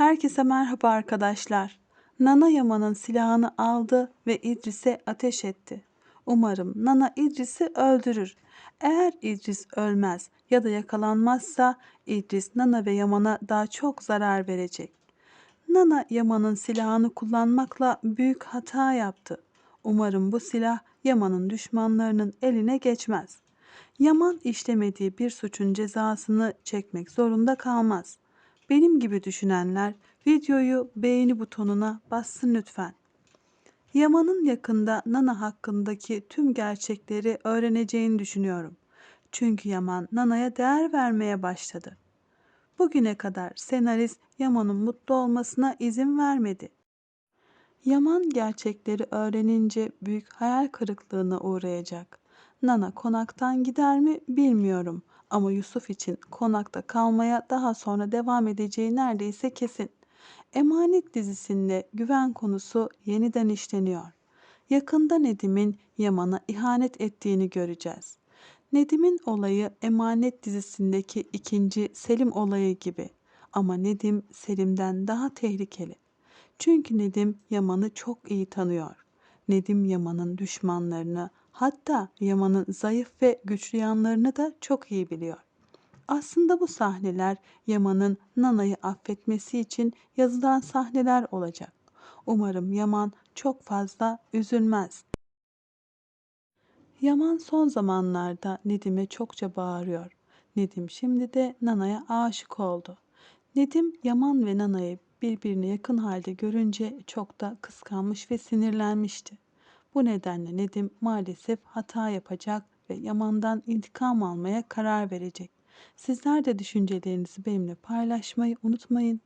Herkese merhaba arkadaşlar. Nana Yaman'ın silahını aldı ve İdris'e ateş etti. Umarım Nana İdris'i öldürür. Eğer İdris ölmez ya da yakalanmazsa İdris Nana ve Yaman'a daha çok zarar verecek. Nana Yaman'ın silahını kullanmakla büyük hata yaptı. Umarım bu silah Yaman'ın düşmanlarının eline geçmez. Yaman işlemediği bir suçun cezasını çekmek zorunda kalmaz. Benim gibi düşünenler videoyu beğeni butonuna bassın lütfen. Yaman'ın yakında Nana hakkındaki tüm gerçekleri öğreneceğini düşünüyorum. Çünkü Yaman Nana'ya değer vermeye başladı. Bugüne kadar senarist Yaman'ın mutlu olmasına izin vermedi. Yaman gerçekleri öğrenince büyük hayal kırıklığına uğrayacak. Nana konaktan gider mi bilmiyorum ama Yusuf için konakta kalmaya daha sonra devam edeceği neredeyse kesin. Emanet dizisinde güven konusu yeniden işleniyor. Yakında Nedim'in Yaman'a ihanet ettiğini göreceğiz. Nedim'in olayı Emanet dizisindeki ikinci Selim olayı gibi. Ama Nedim Selim'den daha tehlikeli. Çünkü Nedim Yaman'ı çok iyi tanıyor. Nedim Yaman'ın düşmanlarını, hatta Yaman'ın zayıf ve güçlü yanlarını da çok iyi biliyor. Aslında bu sahneler Yaman'ın Nana'yı affetmesi için yazılan sahneler olacak. Umarım Yaman çok fazla üzülmez. Yaman son zamanlarda Nedim'e çokça bağırıyor. Nedim şimdi de Nana'ya aşık oldu. Nedim Yaman ve Nana'yı birbirine yakın halde görünce çok da kıskanmış ve sinirlenmişti. Bu nedenle Nedim maalesef hata yapacak ve Yaman'dan intikam almaya karar verecek. Sizler de düşüncelerinizi benimle paylaşmayı unutmayın.